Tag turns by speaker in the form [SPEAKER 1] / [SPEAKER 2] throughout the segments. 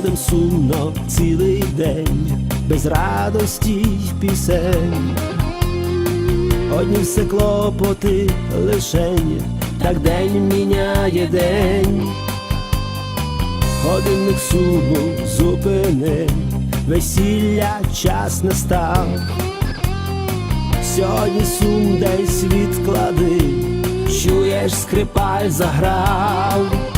[SPEAKER 1] ходим сумно цілий день, без радості й пісень. Одні все клопоти лишень, так день міняє день. Годинник суму зупини, весілля час настав. Сьогодні сум десь відклади, чуєш, скрипаль заграв.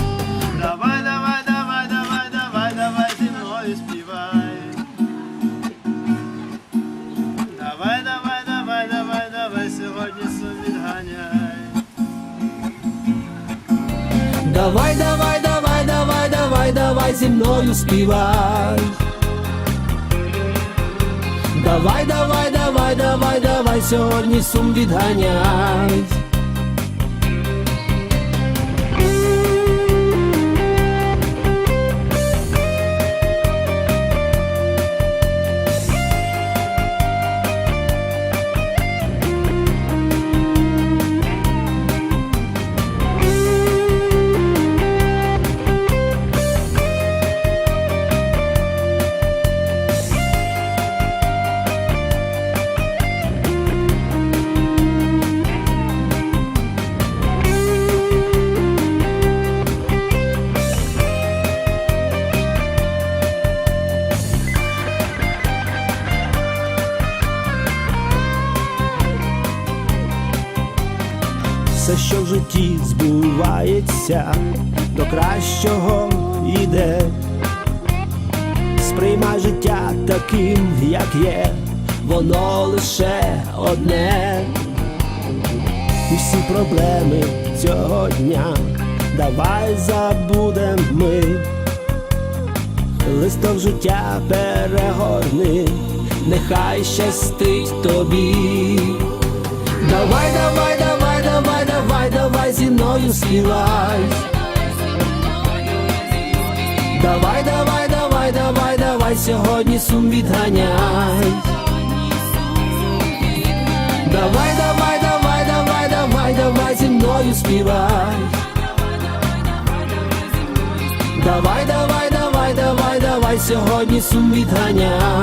[SPEAKER 2] Давай, давай, давай, давай, давай, давай зі мною співай. Давай, давай, давай, давай, давай, сьогодні сум відганяй.
[SPEAKER 1] Все, що в житті збувається, до кращого йде. Сприймай життя таким, як є, воно лише одне. Усі проблеми цього дня давай забудем ми. Листок життя перегорни, нехай щастить тобі. Давай, мною співай. Давай, давай, давай, давай, давай, сьогодні сум відганяй. Давай, давай, давай, давай, давай, давай зі мною співай. Давай, давай, давай, давай, давай, сьогодні сум відганяй.